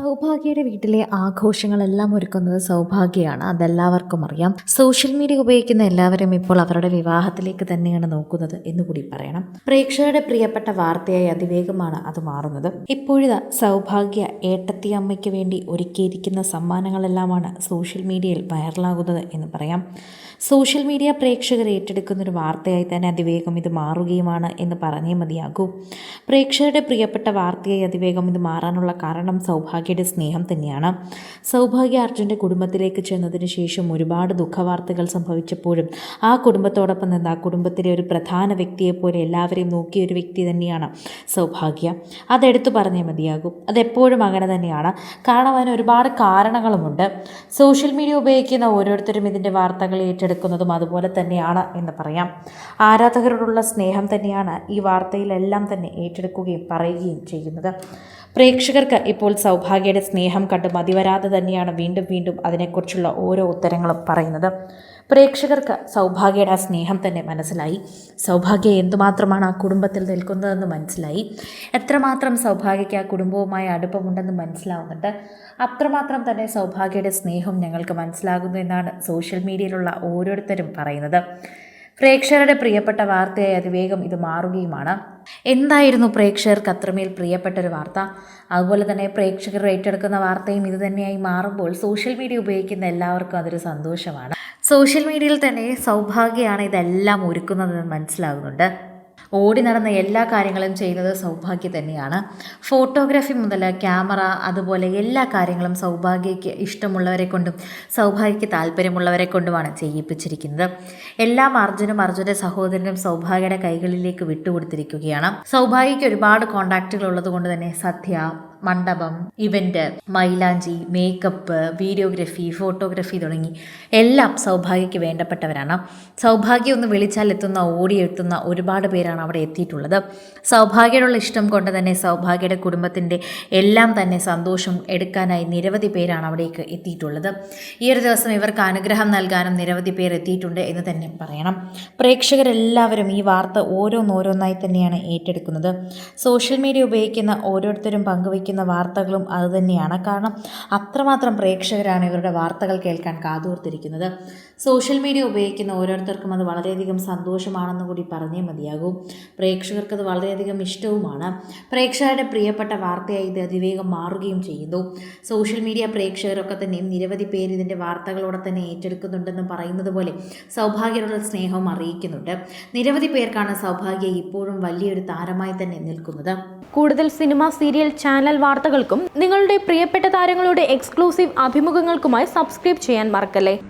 സൗഭാഗ്യയുടെ വീട്ടിലെ ആഘോഷങ്ങളെല്ലാം ഒരുക്കുന്നത് സൗഭാഗ്യയാണ്. അതെല്ലാവർക്കും അറിയാം. സോഷ്യൽ മീഡിയ ഉപയോഗിക്കുന്ന എല്ലാവരും ഇപ്പോൾ അവരുടെ വിവാഹത്തിലേക്ക് തന്നെയാണ് നോക്കുന്നത് എന്നുകൂടി പറയണം. പ്രേക്ഷകരുടെ പ്രിയപ്പെട്ട വാർത്തയായി അതിവേഗമാണ് അത് മാറുന്നത്. ഇപ്പോഴിതാ സൗഭാഗ്യ ഏട്ടത്തി അമ്മയ്ക്ക് വേണ്ടി ഒരുക്കിയിരിക്കുന്ന സമ്മാനങ്ങളെല്ലാമാണ് സോഷ്യൽ മീഡിയയിൽ വൈറലാകുന്നത് എന്ന് പറയാം. സോഷ്യൽ മീഡിയ പ്രേക്ഷകർ ഏറ്റെടുക്കുന്ന ഒരു വാർത്തയായി തന്നെ അതിവേഗം ഇത് മാറുകയുമാണ് എന്ന് പറഞ്ഞേ മതിയാകൂ. പ്രേക്ഷകരുടെ പ്രിയപ്പെട്ട വാർത്തയായി അതിവേഗം ഇത് മാറാനുള്ള കാരണം സൗഭാഗ്യയുടെ സ്നേഹം തന്നെയാണ്. സൗഭാഗ്യ അർജുന്റെ കുടുംബത്തിലേക്ക് ചെന്നതിന് ശേഷം ഒരുപാട് ദുഃഖവാർത്തകൾ സംഭവിച്ചപ്പോഴും ആ കുടുംബത്തോടൊപ്പം നിന്ന് ആ കുടുംബത്തിലെ ഒരു പ്രധാന വ്യക്തിയെപ്പോലെ എല്ലാവരെയും നോക്കിയ ഒരു വ്യക്തി തന്നെയാണ് സൗഭാഗ്യ. അതെടുത്തു പറഞ്ഞേ മതിയാകും. അതെപ്പോഴും അങ്ങനെ തന്നെയാണ്. കാരണം അതിന് ഒരുപാട് കാരണങ്ങളുമുണ്ട്. സോഷ്യൽ മീഡിയ ഉപയോഗിക്കുന്ന ഓരോരുത്തരും ഇതിന്റെ വാർത്തകൾ ഏറ്റെടുക്കുന്നതും അതുപോലെ തന്നെയാണ് എന്ന് പറയാം. ആരാധകരോടുള്ള സ്നേഹം തന്നെയാണ് ഈ വാർത്തയിലെല്ലാം തന്നെ ഏറ്റെടുക്കുകയും പറയുകയും ചെയ്യുന്നത്. പ്രേക്ഷകർക്ക് ഇപ്പോൾ സൗഭാഗ്യയുടെ സ്നേഹം കണ്ട് മതിവരാതെ തന്നെയാണ് വീണ്ടും വീണ്ടും അതിനെക്കുറിച്ചുള്ള ഓരോ ഉത്തരങ്ങളും പറയുന്നത്. പ്രേക്ഷകർക്ക് സൗഭാഗ്യയുടെ ആ സ്നേഹം തന്നെ മനസ്സിലായി. സൗഭാഗ്യ എന്തുമാത്രമാണ് ആ കുടുംബത്തിൽ നിൽക്കുന്നതെന്ന് മനസ്സിലായി. എത്രമാത്രം സൗഭാഗ്യയ്ക്ക് ആ കുടുംബവുമായി അടുപ്പമുണ്ടെന്ന് മനസ്സിലാവുന്നുണ്ട്. അത്രമാത്രം തന്നെ സൗഭാഗ്യയുടെ സ്നേഹം ഞങ്ങൾക്ക് മനസ്സിലാകുന്നു എന്നാണ് സോഷ്യൽ മീഡിയയിലുള്ള ഓരോരുത്തരും പറയുന്നത്. പ്രേക്ഷകരുടെ പ്രിയപ്പെട്ട വാർത്തയായി അതിവേഗം ഇത് മാറുകയുമാണ്. എന്തായിരുന്നു പ്രേക്ഷകർക്ക് അത്രമേൽ പ്രിയപ്പെട്ട ഒരു വാർത്ത? അതുപോലെ തന്നെ പ്രേക്ഷകർ ഏറ്റെടുക്കുന്ന വാർത്തയും ഇത് തന്നെയായി മാറുമ്പോൾ സോഷ്യൽ മീഡിയ ഉപയോഗിക്കുന്ന എല്ലാവർക്കും അതൊരു സന്തോഷമാണ്. സോഷ്യൽ മീഡിയയിൽ തന്നെ സൗഭാഗ്യമാണ് ഇതെല്ലാം ഒരുക്കുന്നതെന്ന് മനസ്സിലാകുന്നുണ്ട്. ഓടി നടന്ന എല്ലാ കാര്യങ്ങളും ചെയ്യുന്നത് സൗഭാഗ്യ തന്നെയാണ്. ഫോട്ടോഗ്രാഫി മുതൽ ക്യാമറ അതുപോലെ എല്ലാ കാര്യങ്ങളും സൗഭാഗ്യയ്ക്ക് ഇഷ്ടമുള്ളവരെ കൊണ്ടും സൗഭാഗ്യയ്ക്ക് താല്പര്യമുള്ളവരെ കൊണ്ടുമാണ് ചെയ്യിപ്പിച്ചിരിക്കുന്നത്. എല്ലാം അർജുനും അർജുന്റെ സഹോദരനും സൗഭാഗ്യയുടെ കൈകളിലേക്ക് വിട്ടുകൊടുത്തിരിക്കുകയാണ്. സൗഭാഗ്യയ്ക്ക് ഒരുപാട് കോണ്ടാക്റ്റുകൾ ഉള്ളത് കൊണ്ട് തന്നെ സദ്യ മണ്ഡപം ഇവന്റ് മൈലാഞ്ചി മേക്കപ്പ് വീഡിയോഗ്രഫി ഫോട്ടോഗ്രഫി തുടങ്ങി എല്ലാം സൗഭാഗ്യയ്ക്ക് വേണ്ടപ്പെട്ടവരാണ്. സൗഭാഗ്യം ഒന്ന് വിളിച്ചാൽ എത്തുന്ന ഓടിയെത്തുന്ന ഒരുപാട് പേരാണ് അവിടെ എത്തിയിട്ടുള്ളത്. സൗഭാഗ്യയോടുള്ള ഇഷ്ടം കൊണ്ട് തന്നെ സൗഭാഗ്യയുടെ കുടുംബത്തിന്റെ എല്ലാം തന്നെ സന്തോഷം എടുക്കാനായി നിരവധി പേരാണ് അവിടേക്ക് എത്തിയിട്ടുള്ളത്. ഈ ഒരു ദിവസം ഇവർക്ക് അനുഗ്രഹം നൽകാനും നിരവധി പേർ എത്തിയിട്ടുണ്ട് എന്ന് തന്നെ പറയണം. പ്രേക്ഷകരെല്ലാവരും ഈ വാർത്ത ഓരോന്നോരോന്നായി തന്നെയാണ് ഏറ്റെടുക്കുന്നത്. സോഷ്യൽ മീഡിയ ഉപയോഗിക്കുന്ന ഓരോരുത്തരും പങ്കുവയ്ക്കുന്ന വാർത്തകളും അതുതന്നെയാണ് കാരണം അത്രമാത്രം പ്രേക്ഷകരാണ് ഇവരുടെ വാർത്തകൾ കേൾക്കാൻ കാതോർത്തിരിക്കുന്നത്. സോഷ്യൽ മീഡിയ ഉപയോഗിക്കുന്ന ഓരോരുത്തർക്കും അത് വളരെയധികം സന്തോഷമാണെന്ന് കൂടി പറഞ്ഞേ മതിയാകൂ. പ്രേക്ഷകർക്ക് അത് വളരെയധികം ഇഷ്ടവുമാണ്. പ്രേക്ഷകരുടെ പ്രിയപ്പെട്ട വാർത്തയായി ഇത് അതിവേഗം മാറുകയും ചെയ്യുന്നു. സോഷ്യൽ മീഡിയ പ്രേക്ഷകരൊക്കെ തന്നെയും നിരവധി പേര് ഇതിന്റെ വാർത്തകളോടെ തന്നെ ഏറ്റെടുക്കുന്നുണ്ടെന്ന് പറയുന്നത് പോലെ സൗഭാഗ്യരുടെ സ്നേഹവും അറിയിക്കുന്നുണ്ട്. നിരവധി പേർക്കാണ് സൗഭാഗ്യ ഇപ്പോഴും വലിയൊരു താരമായി തന്നെ നിൽക്കുന്നത്. കൂടുതൽ സിനിമ സീരിയൽ ചാനൽ വാർത്തകൾക്കും നിങ്ങളുടെ പ്രിയപ്പെട്ട താരങ്ങളുടെ എക്സ്ക്ലൂസീവ് അഭിമുഖങ്ങൾക്കുമായി സബ്സ്ക്രൈബ് ചെയ്യാൻ മറക്കല്ലേ?